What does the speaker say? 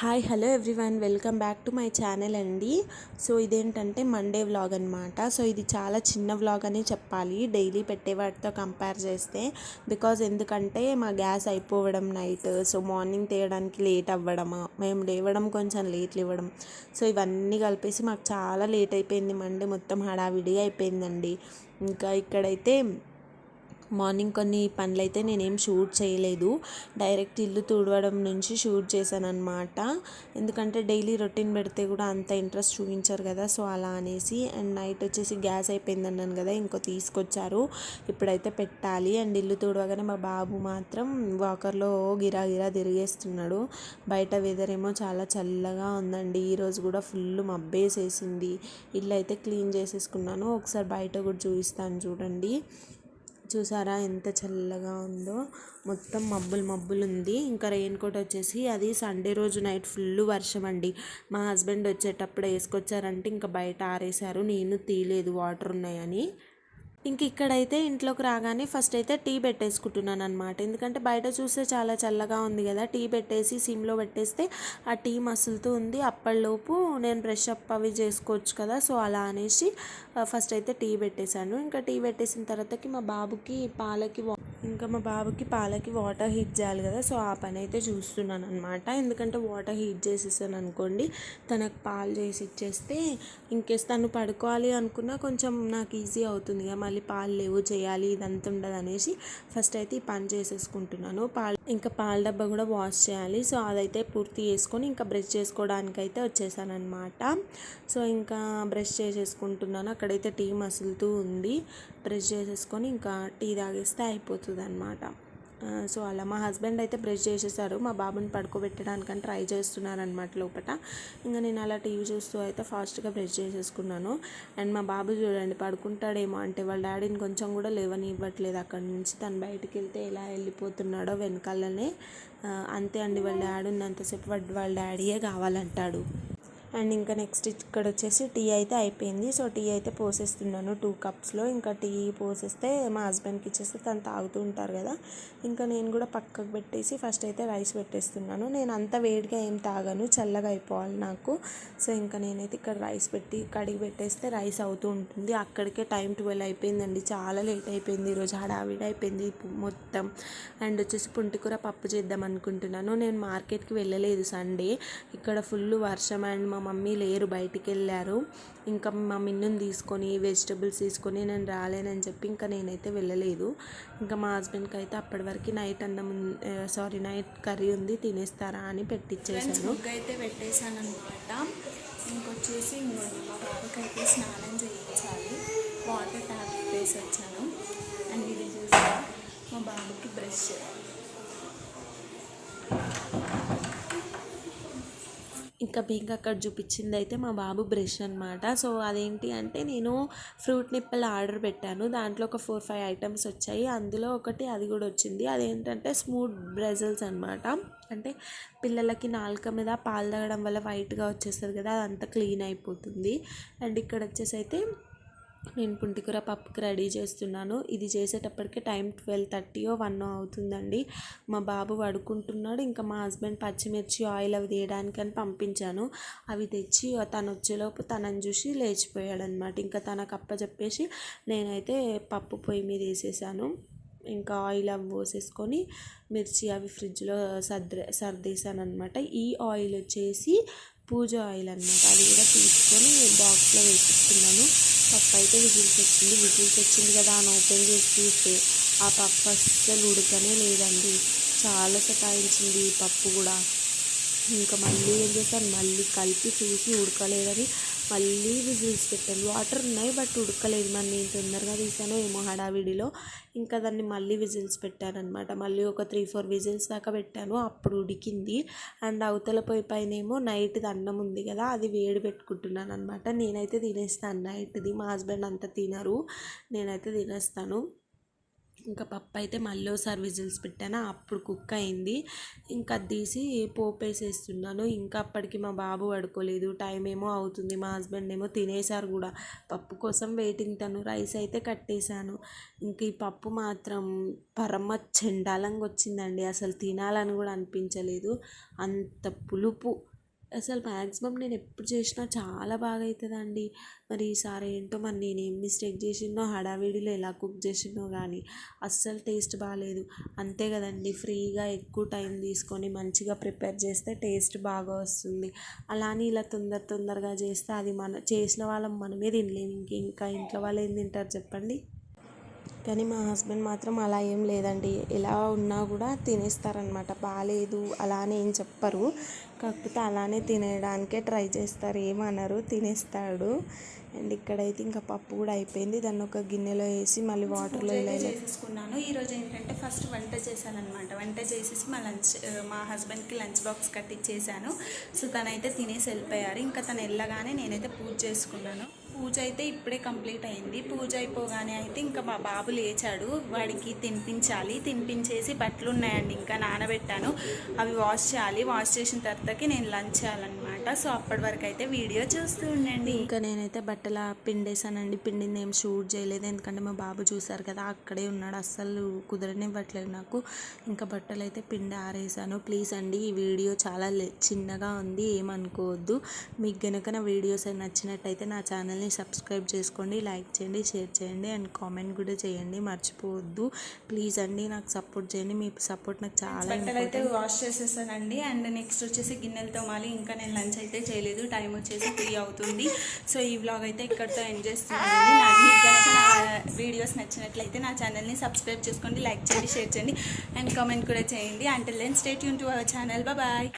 Hi hello everyone welcome back to my channel అండి. So ఇదేంటంటే Monday vlog అనమాట so ఇది చాలా చిన్న వ్లాగ్ అని చెప్పాలి. డైలీ పెట్టే వాటితో కంపేర్ చేస్తే. బికాజ్ ఎందుకంటే మా గ్యాస్ అయిపోవడం నైట్ సో మార్నింగ్ తేయడానికి లేట్ అవ్వడం మేము లేవడం కొంచెం లేట్ ఇవ్వడం. సో ఇవన్నీ కలిపేసి మాకు చాలా లేట్ అయిపోయింది మండే మొత్తం హడావిడిగా అయిపోయిందండి. ఇంకా ఇక్కడైతే మార్నింగ్ కొన్ని పనులు అయితే నేనేం షూట్ చేయలేదు. డైరెక్ట్ ఇల్లు తుడవడం నుంచి షూట్ చేశాను అనమాట ఎందుకంటే డైలీ రొటీన్ పెడితే కూడా అంత ఇంట్రెస్ట్ చూపించారు కదా సో అలా అనేసి. అండ్ నైట్ వచ్చేసి గ్యాస్ అయిపోయింది అన్నాను కదా ఇంకో తీసుకొచ్చారు. ఇప్పుడైతే పెట్టాలి. అండ్ ఇల్లు తుడవగానే మా బాబు మాత్రం వాకర్లో గిరా గిరా తిరిగేస్తున్నాడు. బయట వెదర్ ఏమో చాలా చల్లగా ఉందండి. ఈరోజు కూడా ఫుల్ మబ్బేసేసింది. ఇల్లు అయితే క్లీన్ చేసేసుకున్నాను. ఒకసారి బయట కూడా చూపిస్తాను చూడండి. చూసారా ఎంత చల్లగా ఉందో? మొత్తం మబ్బులు మబ్బులు ఉంది. ఇంకా రెయిన్ కోట్ వచ్చేసి అది సండే రోజు నైట్ ఫుల్ వర్షం అండి. మా హస్బెండ్ వచ్చేటప్పుడు వేసుకొచ్చారంటే ఇంకా బయట ఆరేశారు. నేను తీయలేదు. వాటర్ ఉన్నాయని. ఇంక ఇక్కడైతే ఇంట్లోకి రాగానే ఫస్ట్ అయితే టీ పెట్టేసుకుంటున్నాను అనమాట ఎందుకంటే బయట చూస్తే చాలా చల్లగా ఉంది కదా టీ పెట్టేసి సిమ్లో పెట్టేస్తే ఆ టీ మసులుతూ ఉంది. అప్పటిలోపు నేను బ్రష్ అప్ అవి చేసుకోవచ్చు కదా సో అలా అనేసి ఫస్ట్ అయితే టీ పెట్టేశాను. ఇంకా టీ పెట్టేసిన తర్వాతకి మా బాబుకి పాలకి ఇంకా మా బాబుకి పాలకి వాటర్ హీట్ చేయాలి కదా సో ఆ పని అయితే చూస్తున్నాను అనమాట ఎందుకంటే వాటర్ హీట్ చేసేసాను అనుకోండి తనకు పాలు చేసి ఇచ్చేస్తే ఇంకేస్ తను పడుకోవాలి అనుకున్నా కొంచెం నాకు ఈజీ అవుతుంది కదా మళ్ళీ పాలు లేవు చేయాలి ఇదంతా ఉండదు అనేసి ఫస్ట్ అయితే ఈ పని చేసేసుకుంటున్నాను. పాలు ఇంకా పాల డబ్బా కూడా వాష్ చేయాలి. సో అదైతే పూర్తి చేసుకొని ఇంకా బ్రష్ చేసుకోవడానికి అయితే వచ్చేసాను అనమాట సో ఇంకా బ్రష్ చేసేసుకుంటున్నాను. అక్కడైతే టీ మసులుతూ ఉంది. బ్రష్ చేసేసుకొని ఇంకా టీ తాగేస్తే అయిపోతుంది. అనమాట సో అలా మా హస్బెండ్ అయితే బ్రష్ చేసేసారు. మా బాబుని పడుకోబెట్టడానికని ట్రై చేస్తున్నారు అనమాట లోపల ఇంకా నేను అలా టీవీ చూస్తూ అయితే ఫాస్ట్గా బ్రష్ చేసేసుకున్నాను. అండ్ మా బాబు చూడండి పడుకుంటాడేమో అంటే వాళ్ళ డాడీని కొంచెం కూడా లేవనివ్వట్లేదు. అక్కడి నుంచి తను బయటికి వెళ్తే ఎలా వెళ్ళిపోతున్నాడో వెనకాలనే. అంతే అండి వాళ్ళ డాడీ ఉన్నంతసేపు వాళ్ళ డాడీయే కావాలంటాడు. అండ్ ఇంకా నెక్స్ట్ ఇక్కడ వచ్చేసి టీ అయితే అయిపోయింది. సో టీ అయితే పోసేస్తున్నాను టూ కప్స్లో. ఇంకా టీ పోసేస్తే మా హస్బెండ్కి ఇచ్చేస్తే తను తాగుతూ ఉంటారు కదా. ఇంకా నేను కూడా పక్కకు పెట్టేసి ఫస్ట్ అయితే రైస్ పెట్టేస్తున్నాను. నేను అంత వేడిగా ఏం తాగాను చల్లగా అయిపోవాలి నాకు. సో ఇంకా నేనైతే ఇక్కడ రైస్ పెట్టి కడిగి పెట్టేస్తే రైస్ అవుతూ ఉంటుంది. అక్కడికే టైం ట్వెల్వ్ అయిపోయిందండి. చాలా లేట్ అయిపోయింది. ఈరోజు హడావిడి అయిపోయింది మొత్తం. అండ్ వచ్చేసి పుంటికూర పప్పు చేద్దాం అనుకుంటున్నాను. నేను మార్కెట్కి వెళ్ళలేదు సండే. ఇక్కడ ఫుల్ వర్షం అండ్ మా మమ్మీ లేరు బయటికి వెళ్ళారు ఇంకా మా మిన్నుని తీసుకొని వెజిటబుల్స్ తీసుకొని నేను రాలేనని చెప్పి ఇంకా నేనైతే వెళ్ళలేదు. ఇంకా మా హస్బెండ్కి అయితే అప్పటి వరకు నైట్ అన్నం సారీ నైట్ కర్రీ ఉంది తినేస్తారా అని పెట్టించేసాను అయితే పెట్టేశాను అనమాట ఇంకొచ్చేసి మా బాబుకి అయితే స్నానం చేయించాలి. వాటర్ ట్యాప్ వేసి వచ్చాను అండ్ ఇది చూసి మా బాబుకి బ్రష్. ఇంకా మీకు అక్కడ చూపించింది అయితే మా బాబు బ్రష్ అనమాట సో అదేంటి అంటే నేను ఫ్రూట్ నిప్పలు ఆర్డర్ పెట్టాను. దాంట్లో ఒక ఫోర్ ఫైవ్ ఐటమ్స్ వచ్చాయి. అందులో ఒకటి అది కూడా వచ్చింది. అదేంటంటే స్మూత్ బ్రెజల్స్ అనమాట అంటే పిల్లలకి నాలుక మీద పాలు తాగడం వల్ల వైట్గా వచ్చేస్తుంది కదా అదంతా క్లీన్ అయిపోతుంది. అండ్ ఇక్కడ వచ్చేసి అయితే నేను పుంటికూర పప్పుకి రెడీ చేస్తున్నాను. ఇది చేసేటప్పటికే టైం ట్వెల్వ్ థర్టీయో వన్ అవుతుందండి. మా బాబు పడుకుంటున్నాడు ఇంకా మా హస్బెండ్ పచ్చిమిర్చి ఆయిల్ అవి తీయడానికని పంపించాను. అవి తెచ్చి తను వచ్చేలోపు తనని చూసి లేచిపోయాడు అనమాట ఇంకా తనకు అప్ప చెప్పేసి నేనైతే పప్పు పొయ్యి మీద వేసేసాను. ఇంకా ఆయిల్ అవి పోసేసుకొని మిర్చి అవి ఫ్రిడ్జ్లో సర్దే సర్దేశాను అనమాట ఈ ఆయిల్ వచ్చేసి పూజ ఆయిల్ అనమాట. అది కూడా తీసుకొని బాక్స్లో వేసుకున్నాను పప్పు అయితే విజిల్స్ వచ్చింది విజిల్స్ వచ్చింది కదా అని ఓపెన్ చేసి చూస్తే ఆ పప్పు అస్సలు ఉడకనే లేదండి. చాలా సతాయించింది ఈ పప్పు కూడా. ఇంకా మళ్ళీ ఏం చేశాను మళ్ళీ కలిపి చూసి ఉడకలేదని మళ్ళీ విజిల్స్ పెట్టాను. వాటర్ ఉన్నాయి బట్ ఉడకలేదు మరి నేను తొందరగా తీసాను ఏమో హడావిడిలో. ఇంకా దాన్ని మళ్ళీ విజిల్స్ పెట్టానమాట మళ్ళీ ఒక త్రీ ఫోర్ విజిల్స్ దాకా పెట్టాను. అప్పుడు ఉడికింది. అండ్ అవతల పొయ్యి పైన ఏమో నైట్ది అన్నం ఉంది కదా అది వేడి పెట్టుకుంటున్నాను అనమాట నేనైతే తినేస్తాను నైట్ది మా హస్బెండ్ అంతా తినరు. నేనైతే తినేస్తాను. ఇంకా పప్పు అయితే మళ్ళీ ఒకసారి విజిల్స్ పెట్టాను అప్పుడు కుక్ అయింది. ఇంకా తీసి పోపు వేసేస్తున్నాను ఇంకా అప్పటికి మా బాబు పడుకోలేదు. టైం ఏమో అవుతుంది. మా హస్బెండ్ ఏమో తినేసారు కూడా. పప్పు కోసం వెయిటింగ్ తను. రైస్ అయితే కట్టేశాను. ఇంక ఈ పప్పు మాత్రం పరమ చెండాలంగా వచ్చిందండి. అసలు తినాలని కూడా అనిపించలేదు. అంత పులుపు. అసలు మ్యాక్సిమం నేను ఎప్పుడు చేసినా చాలా బాగా అవుతుందండి మరి ఈసారి ఏంటో మరి నేను ఏం మిస్టేక్ చేసినో హడావిడిలో ఎలా కుక్ చేసినో కానీ అస్సలు టేస్ట్ బాగాలేదు అంతే కదండి ఫ్రీగా ఎక్కువ టైం తీసుకొని మంచిగా ప్రిపేర్ చేస్తే టేస్ట్ బాగా వస్తుంది. అలానే ఇలా తొందర తొందరగా చేస్తే అది మన చేసిన వాళ్ళం మనమే తినలేము ఇంక ఇంకా ఇంట్లో వాళ్ళు ఏం తింటారు చెప్పండి? కానీ మా హస్బెండ్ మాత్రం అలా ఏం లేదండి. ఎలా ఉన్నా కూడా తినేస్తారనమాట. బాగాలేదు అలానే ఏం చెప్పరు. కాకపోతే అలానే తినేయడానికే ట్రై చేస్తారు. ఏమనరు తినేస్తాడు. అండ్ ఇక్కడైతే ఇంకా పప్పు కూడా అయిపోయింది. దాన్ని ఒక గిన్నెలో వేసి మళ్ళీ వాటర్లో చేసేసుకున్నాను. ఈరోజు ఏంటంటే ఫస్ట్ వంట చేశాను అనమాట వంట చేసేసి మా లంచ్ మా హస్బెండ్కి లంచ్ బాక్స్ కట్టించేసాను సో తనైతే తినేసి వెళ్ళిపోయారు. ఇంకా తను వెళ్ళగానే నేనైతే పూజ చేసుకున్నాను. పూజ అయితే ఇప్పుడే కంప్లీట్ అయింది. పూజ అయిపోగానే అయితే ఇంకా మా బాబు లేచాడు. వాడికి తినిపించాలి. తినిపించేసి బట్టలు ఉన్నాయండి ఇంకా నానబెట్టాను. అవి వాష్ చేయాలి. వాష్ చేసిన తర్వాతకి నేను లంచ్ చేయాలన్నమాట. సో అప్పటి వరకు అయితే వీడియో చూస్తూ ఉండండి. ఇంకా నేనైతే బట్టల పిండేసానండి పిండింది ఏం షూట్ చేయలేదు. ఎందుకంటే మా బాబు చూసారు కదా అక్కడే ఉన్నాడు. అస్సలు కుదరనివ్వట్లేదు నాకు. ఇంకా బట్టలు అయితే పిండి ఆరేసాను ప్లీజ్ అండి ఈ వీడియో చాలా చిన్నగా ఉంది. ఏమనుకోవద్దు. మీకు గనుక నా వీడియోస్ నచ్చినట్టయితే నా ఛానల్ని సబ్స్క్రైబ్ చేసుకోండి లైక్ చేయండి షేర్ చేయండి అండ్ కామెంట్ కూడా చేయండి. మర్చిపోవద్దు. ప్లీజ్ అండి నాకు సపోర్ట్ చేయండి. మీ సపోర్ట్ నాకు చాలా బట్టలు అయితే. వాష్ చేసేసానండి. అండ్ నెక్స్ట్ వచ్చేసి గిన్నెలు తోమాలి. ఇంకా నేను లంచ్ అయితే చేయలేదు. టైం వచ్చేసి త్రీ అవుతుంది. సో ఈ వ్లాగ్ అయితే ఇక్కడితో ఎండ్ చేస్తున్నానండి. నా మీకు కనుక నా వీడియోస్ నచ్చినట్లయితే నా ఛానల్ని సబ్స్క్రైబ్ చేసుకోండి లైక్ చేయండి షేర్ చేయండి అండ్ కామెంట్ కూడా చేయండి. అంటే లెన్ స్టేట్ యూన్ టు అవర్ ఛానల్ బాయ్